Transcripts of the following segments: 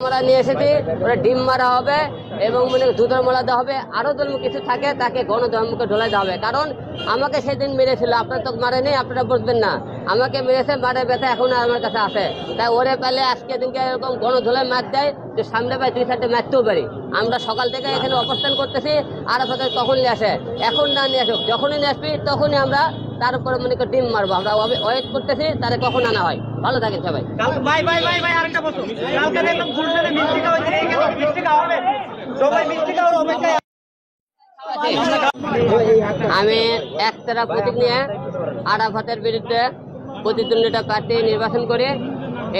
আমরা নিয়ে এসেছি, ওরা ডিম মারা হবে এবং মানে দুধের মালা দেওয়া হবে। আরও ধর্ম কিছু থাকে, তাকে গণধর্মকে ঢোলাই দেওয়া হবে। কারণ আমাকে সেদিন মেরেছিল, আপনার তো মারেনি, আপনারা বুঝবেন না। আমাকে মেরেছে, মারে ব্যথা এখন আমার কাছে আছে। তাই ওরে পেলে আজকে দিনকে এরকম গণধোলাই মার দেয়, যে সামনে পাই দুই চারটে মারতেও পারি। আমরা সকাল থেকে এখানে অবস্থান করতেছি, আর আপনাদের কখন নিয়ে আসে। এখন না নিয়ে আসুক, যখনই নিয়ে আসবি, তখনই আমরা তার উপরে মনে করি ডিম মারবো। আমরা ওয়েট করতেছি, তারে কখন আনা হয়? ভালো থাকেন সবাই। ভাই ভাই ভাই ভাই আরেকটা বস্তু কালকে মিষ্টি খাওয়া গেল মিষ্টি খাওয়া হবে। সবাই মিষ্টি খাওয়ার অপেক্ষায় আমি একতারা প্রতীক নিয়ে আরাফাতের বিরুদ্ধে প্রতিদ্বন্দ্বিতা প্রার্থী নির্বাচন করি।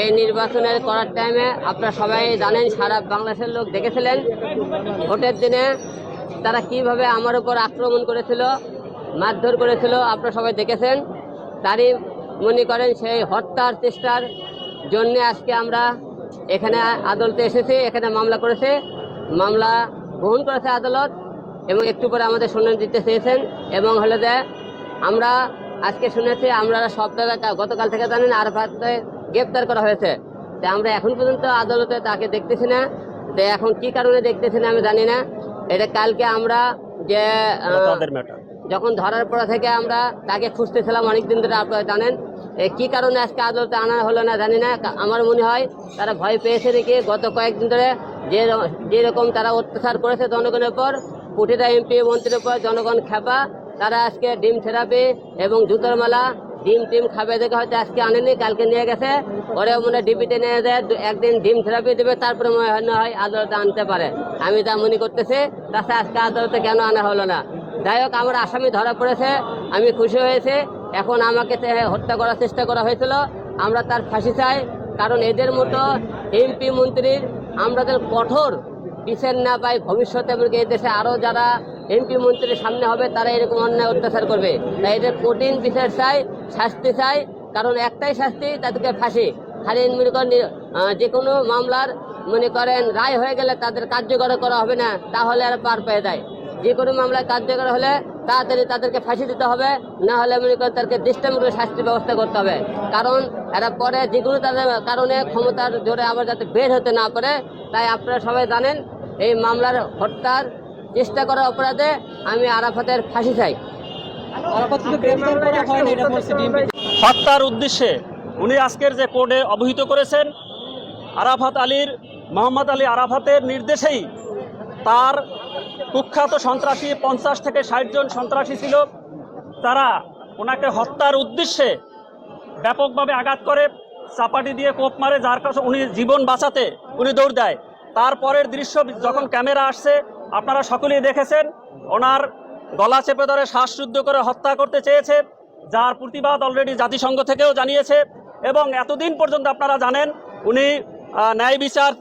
এই নির্বাচনের করার টাইমে আপনারা সবাই জানেন সারা বাংলাদেশের লোক দেখেছিলেন। ভোটের দিনে তারা কীভাবে আমার উপর আক্রমণ করেছিল মারধর করেছিল আপনারা সবাই দেখেছেন। তারই মনে করেন সেই হত্যার চেষ্টার জন্য আজকে আমরা এখানে আদালতে এসেছি এখানে মামলা করেছে। মামলা গ্রহণ করেছে আদালত এবং একটু পরে আমাদের শুনানি দিতে চেয়েছেন এবং হলে যে আমরা আজকে শুনেছি আমরা জায়গায় গতকাল থেকে জানেন আর গ্রেপ্তার করা হয়েছে। তা আমরা এখন পর্যন্ত আদালতে তাকে দেখতেছি না। তো এখন কি কারণে দেখতেছি না আমি জানি না। এটা কালকে আমরা যে যখন ধরার পর থেকে আমরা তাকে খুঁজতেছিলাম অনেকদিন ধরে আপনারা জানেন। কি কারণে আজকে আদালতে আনা হলো না জানি না। আমার মনে হয় তারা ভয় পেয়েছে দেখে। গত কয়েকদিন ধরে যে যেরকম তারা অত্যাচার করেছে জনগণের উপর প্রতিটা এমপি, মন্ত্রীর উপর, জনগণ খেপা তারা আজকে ডিম থেরাপি এবং জুতোর মালা, ডিম টিম খাবে দেখে হয়তো আজকে আনেনি, কালকে নিয়ে গেছে। ওরে মনে ডিপিতে নিয়ে যায় একদিন ডিম থেরাপি দেবে, তারপরে মনে হয় না হয় আদালতে আনতে পারে। আমি তা মনে করতেছি, তাছাড়া আজকে আদালতে কেন আনা হলো না? যাই হোক, আমার আসামি ধরা পড়েছে, আমি খুশি হয়েছে। এখন আমাকে হত্যা করার চেষ্টা করা হয়েছিল। আমরা তার ফাঁসি চাই, কারণ এদের মতো এমপি মন্ত্রীর আমরা তাদের কঠোর বিচার না পাই, ভবিষ্যতে এমনকি এই দেশে আরও যারা এমপি মন্ত্রীর সামনে হবে, তারা এরকম অন্যায় অত্যাচার করবে। তাই এদের কঠিন বিচার চাই, শাস্তি চাই, কারণ একটাই শাস্তি, তাদেরকে ফাঁসি। খালি মনে যে কোনো মামলার মনে করেন রায় হয়ে গেলে তাদের কার্যকর করা হবে না, তাহলে আর পার পেয়ে যায়। যে কোনো মামলায় কার্যকর হলে তাড়াতাড়ি তাদেরকে ফাঁসি দিতে হবে না হলে মনে করেন তাদেরকে দৃষ্টান্তমূলক শাস্তির ব্যবস্থা করতে হবে। কারণ এরা পরে যে কোনো তাদের কারণে ক্ষমতার জোরে আবার যাতে বের হতে না পারে তাই আপনারা সবাই জানেন এই মামলার হত্যার চেষ্টা করার অপরাধে আমি আরাফাতের ফাঁসি চাই। হত্যার উদ্দেশ্যে উনি আজকের যে কোর্টে অবহিত করেছেন আরাফাত আলীর মোহাম্মদ আলী আরাফাতের নির্দেশেই তার কুখ্যাত সন্ত্রাসী পঞ্চাশ থেকে ষাট জন সন্ত্রাসী ছিল। তারা ওনাকে হত্যার উদ্দেশ্যে ব্যাপকভাবে আঘাত করে, চাপাটি দিয়ে কোপ মারে, যার কাছে উনি জীবন বাঁচাতে উনি দৌড় দেয়। তারপরের দৃশ্য যখন ক্যামেরা আসছে, আপনারা সকলেই দেখেছেন, ওনার গলা চেপে ধরে শ্বাসযুদ্ধ করে হত্যা করতে চেয়েছে, যার প্রতিবাদ অলরেডি জাতিসংঘ থেকেও জানিয়েছে। এবং এতদিন পর্যন্ত আপনারা জানেন, উনি ন্যায় বিচার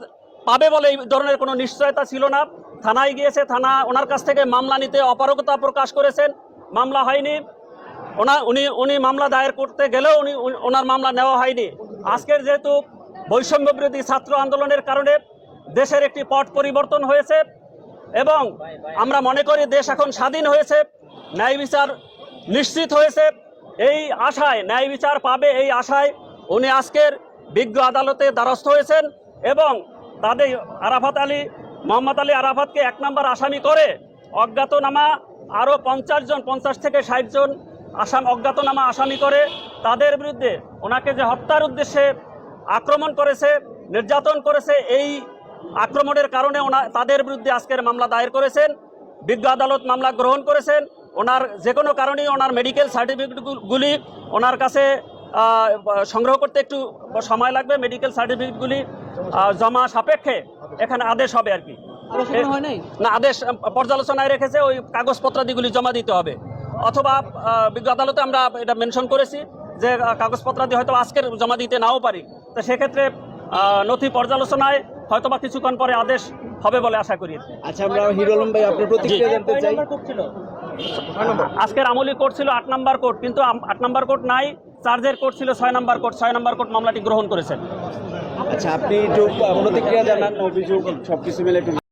পাবে বলে এই ধরনের কোনো নিশ্চয়তা ছিল না। থানায় গিয়েছে, থানা ওনার কাছ থেকে মামলা নিতে অপারগতা প্রকাশ করেছেন, মামলা হয়নি। ওনা, উনি উনি মামলা দায়ের করতে গেলেও উনি ওনার মামলা নেওয়া হয়নি। আজকের যেহেতু বৈষম্য বিরোধী ছাত্র আন্দোলনের কারণে দেশের একটি পট পরিবর্তন হয়েছে এবং আমরা মনে করি দেশ এখন স্বাধীন হয়েছে, ন্যায় বিচার নিশ্চিত হয়েছে। এই আশায়, ন্যায় বিচার পাবে এই আশায় উনি আজকের বিজ্ঞ আদালতে দ্বারস্থ হয়েছেন এবং তাদের আরাফাত আলী মোহাম্মদ আলী আরাফাতকে এক নম্বর আসামি করে অজ্ঞাতনামা আরও পঞ্চাশ জন, পঞ্চাশ থেকে ষাট জন আসাম অজ্ঞাতনামা আসামি করে। তাদের বিরুদ্ধে ওনাকে যে হত্যার উদ্দেশ্যে আক্রমণ করেছে, নির্যাতন করেছে, এই আক্রমণের কারণে ওনা, তাদের বিরুদ্ধে আজকের মামলা দায়ের করেছেন। বিজ্ঞ আদালত মামলা গ্রহণ করেছেন। ওনার যে কোনো কারণেই ওনার মেডিকেল সার্টিফিকেটগুলি ওনার কাছে সংগ্রহ করতে একটু সময় লাগবে মেডিকেল সার্টিফিকেটগুলি জমা সাপেক্ষে এখানে আদেশ হবে আর কি। না আদেশ পর্যালোচনায় রেখেছে ওই কাগজপত্রাদিগুলি জমা দিতে হবে। অথবা আহ, বিজ্ঞ আদালতে আমরা এটা মেনশন করেছি যে কাগজপত্রাদি হয়তো আজকের জমা দিতে নাও পারি। তো সেক্ষেত্রে নথি পর্যালোচনায় হয়তোবা কিছুক্ষণ পরে আদেশ হবে বলে আশা করি। আচ্ছা আমরা হিরো আলম ভাই আপনার প্রতিক্রিয়া জানতে চাই। আজকের আমলি কোর্ট ছিল আট নম্বর কোর্ট কিন্তু আট নম্বর কোর্ট নাই। চার্জের কোর্ট ছিল ছয় নম্বর কোর্ট ছয় নম্বর কোর্ট মামলাটি গ্রহণ করেছেন। আচ্ছা আপনি একটু প্রতিক্রিয়া জানান, অভিযোগ সবকিছু মিলে একটু